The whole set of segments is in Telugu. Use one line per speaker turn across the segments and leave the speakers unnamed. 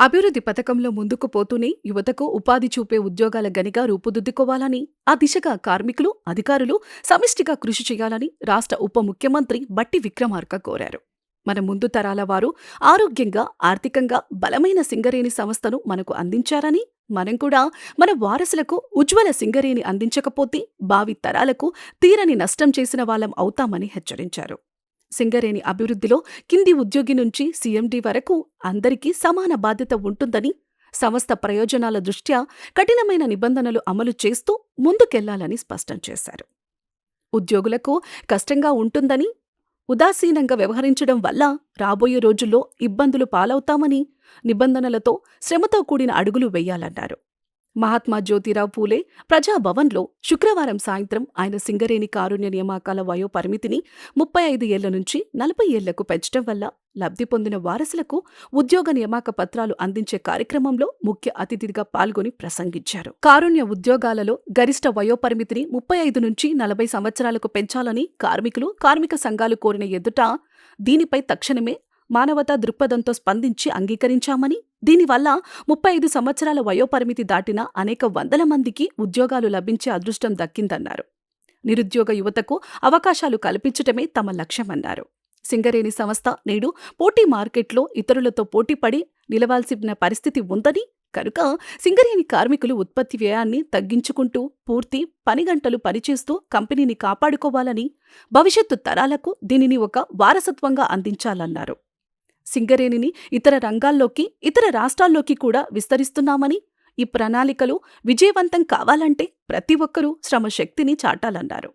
అభివృద్ధి పథకంలో ముందుకు పోతూనే యువతకు ఉపాధి చూపే ఉద్యోగాల గనిగా రూపుదిద్దుకోవాలని ఆ దిశగా కార్మికులు అధికారులు సమిష్టిగా కృషి చేయాలని రాష్ట్ర ఉప ముఖ్యమంత్రి బట్టి విక్రమార్క కోరారు. మన ముందు తరాల వారు ఆరోగ్యంగా ఆర్థికంగా బలమైన సింగరేణి సంస్థను మనకు అందించారని మనం కూడా మన వారసులకు ఉజ్వల సింగరేణి అందించకపోతే భావి తరాలకు తీరని నష్టం చేసిన వాళ్ళం అవుతామని హెచ్చరించారు. సింగరేణి అభివృద్ధిలో కింది ఉద్యోగి నుంచి సీఎండీ వరకు అందరికీ సమాన బాధ్యత ఉంటుందని సంస్థ ప్రయోజనాల దృష్ట్యా కఠినమైన నిబంధనలు అమలు చేస్తూ ముందుకెళ్ళాలని స్పష్టం చేశారు. ఉద్యోగులకు కష్టంగా ఉంటుందని ఉదాసీనంగా వ్యవహరించడం వల్ల రాబోయే రోజుల్లో ఇబ్బందులు పాలవుతామని నిబంధనలతో శ్రమతో కూడిన అడుగులు వెయ్యాలన్నారు మహాత్మా జ్యోతిరావు పూలే ప్రజాభవన్లో శుక్రవారం సాయంత్రం ఆయన సింగరేణి కారుణ్య నియామకాల వయో పరిమితిని ముప్పై ఐదు ఏళ్ళ నుంచి నలభై ఏళ్ళకు పెంచడం వల్ల లబ్ధి పొందిన వారసులకు ఉద్యోగ నియామక పత్రాలు అందించే కార్యక్రమంలో ముఖ్య అతిథిగా పాల్గొని ప్రసంగించారు. కారుణ్య ఉద్యోగాలలో గరిష్ట వయోపరిమితిని ముప్పై ఐదు నుంచి నలభై సంవత్సరాలకు పెంచాలని కార్మికులు కార్మిక సంఘాలు కోరిన ఎదుట దీనిపై తక్షణమే మానవతా దృక్పథంతో స్పందించి అంగీకరించామని? దీనివల్ల ముప్పై ఐదు సంవత్సరాల వయోపరిమితి దాటిన అనేక వందల మందికి ఉద్యోగాలు లభించే అదృష్టం దక్కిందన్నారు. నిరుద్యోగ యువతకు అవకాశాలు కల్పించటమే తమ లక్ష్యమన్నారు. సింగరేణి సంస్థ నేడు పోటీ మార్కెట్లో ఇతరులతో పోటీపడి నిలవాల్సిన పరిస్థితి ఉందని కనుక సింగరేణి కార్మికులు ఉత్పత్తి వ్యయాన్ని తగ్గించుకుంటూ పూర్తి పని గంటలు పనిచేస్తూ కంపెనీని కాపాడుకోవాలని భవిష్యత్తు తరాలకు దీనిని ఒక వారసత్వంగా అందించాలన్నారు. సింగరేణిని ఇతర రంగాల్లోకి ఇతర రాష్ట్రాల్లోకి కూడా విస్తరిస్తున్నామని ఈ ప్రణాళికలు విజయవంతం కావాలంటే ప్రతి ఒక్కరూ శ్రమశక్తిని చాటాలన్నారు.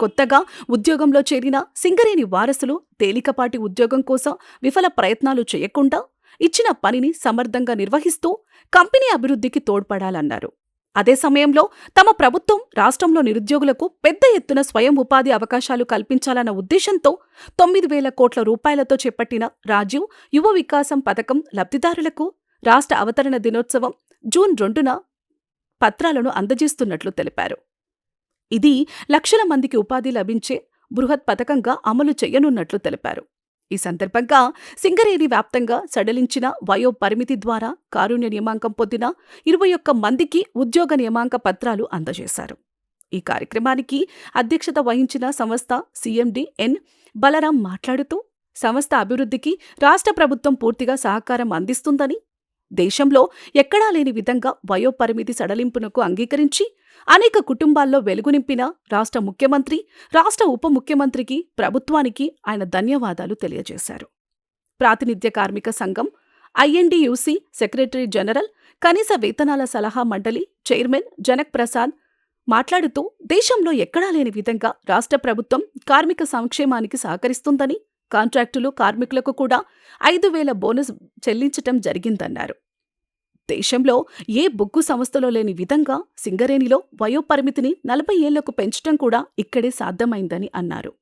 కొత్తగా ఉద్యోగంలో చేరిన సింగరేణి వారసులు తేలికపాటి ఉద్యోగం కోసం విఫల ప్రయత్నాలు చేయకుండా ఇచ్చిన పనిని సమర్థంగా నిర్వహిస్తూ కంపెనీ అభివృద్ధికి తోడ్పడాలన్నారు. అదే సమయంలో తమ ప్రభుత్వం రాష్ట్రంలో నిరుద్యోగులకు పెద్ద ఎత్తున స్వయం ఉపాధి అవకాశాలు కల్పించాలన్న ఉద్దేశంతో తొమ్మిది వేల కోట్ల రూపాయలతో చేపట్టిన రాజీవ్ యువ వికాసం పథకం లబ్ధిదారులకు రాష్ట్ర అవతరణ దినోత్సవం జూన్ రెండున పత్రాలను అందజేస్తున్నట్లు తెలిపారు. ఇది లక్షల మందికి ఉపాధి లభించే బృహత్ పథకంగా అమలు చేయనున్నట్లు తెలిపారు. ఈ సందర్భంగా సింగరేణి వ్యాప్తంగా సడలించిన వయో పరిమితి ద్వారా కారుణ్య నియమాంకం పొందిన ఇరవై ఒక్క మందికి ఉద్యోగ నియమాంక పత్రాలు అందజేశారు. ఈ కార్యక్రమానికి అధ్యక్షత వహించిన సంస్థ సీఎండి ఎన్. బలరాం మాట్లాడుతూ సంస్థ అభివృద్ధికి రాష్ట్ర ప్రభుత్వం పూర్తిగా సహకారం అందిస్తుందని దేశంలో ఎక్కడా లేని విధంగా వయోపరిమితి సడలింపునకు అంగీకరించి అనేక కుటుంబాల్లో వెలుగునింపిన రాష్ట్ర ముఖ్యమంత్రి రాష్ట్ర ఉప ముఖ్యమంత్రికి ప్రభుత్వానికి ఆయన ధన్యవాదాలు తెలియజేశారు. ప్రాతినిధ్య కార్మిక సంఘం ఐఎన్డీయూసీ సెక్రటరీ జనరల్ కనీస వేతనాల సలహా మండలి చైర్మన్ జనక్ ప్రసాద్ మాట్లాడుతూ దేశంలో ఎక్కడా లేని విధంగా రాష్ట్ర ప్రభుత్వం కార్మిక సంక్షేమానికి సహకరిస్తుందని కాంట్రాక్టులు కార్మికులకు కూడా ఐదు వేల బోనస్ చెల్లించటం జరిగిందన్నారు. దేశంలో ఏ బొగ్గు సంస్థలో లేని విధంగా సింగరేణిలో వయోపరిమితిని నలభై ఏళ్ళకు పెంచటం కూడా ఇక్కడే సాధ్యమైందని అన్నారు.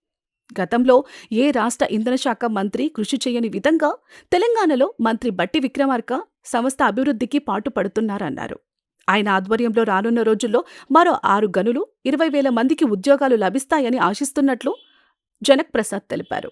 గతంలో ఏ రాష్ట్ర ఇంధన శాఖ మంత్రి కృషి చేయని విధంగా తెలంగాణలో మంత్రి బట్టి విక్రమార్క సంస్థ అభివృద్ధికి పాటుపడుతున్నారన్నారు. ఆయన ఆధ్వర్యంలో రానున్న రోజుల్లో మరో ఆరు గనులు ఇరవై వేల మందికి ఉద్యోగాలు లభిస్తాయని ఆశిస్తున్నట్లు జనక్ ప్రసాద్ తెలిపారు.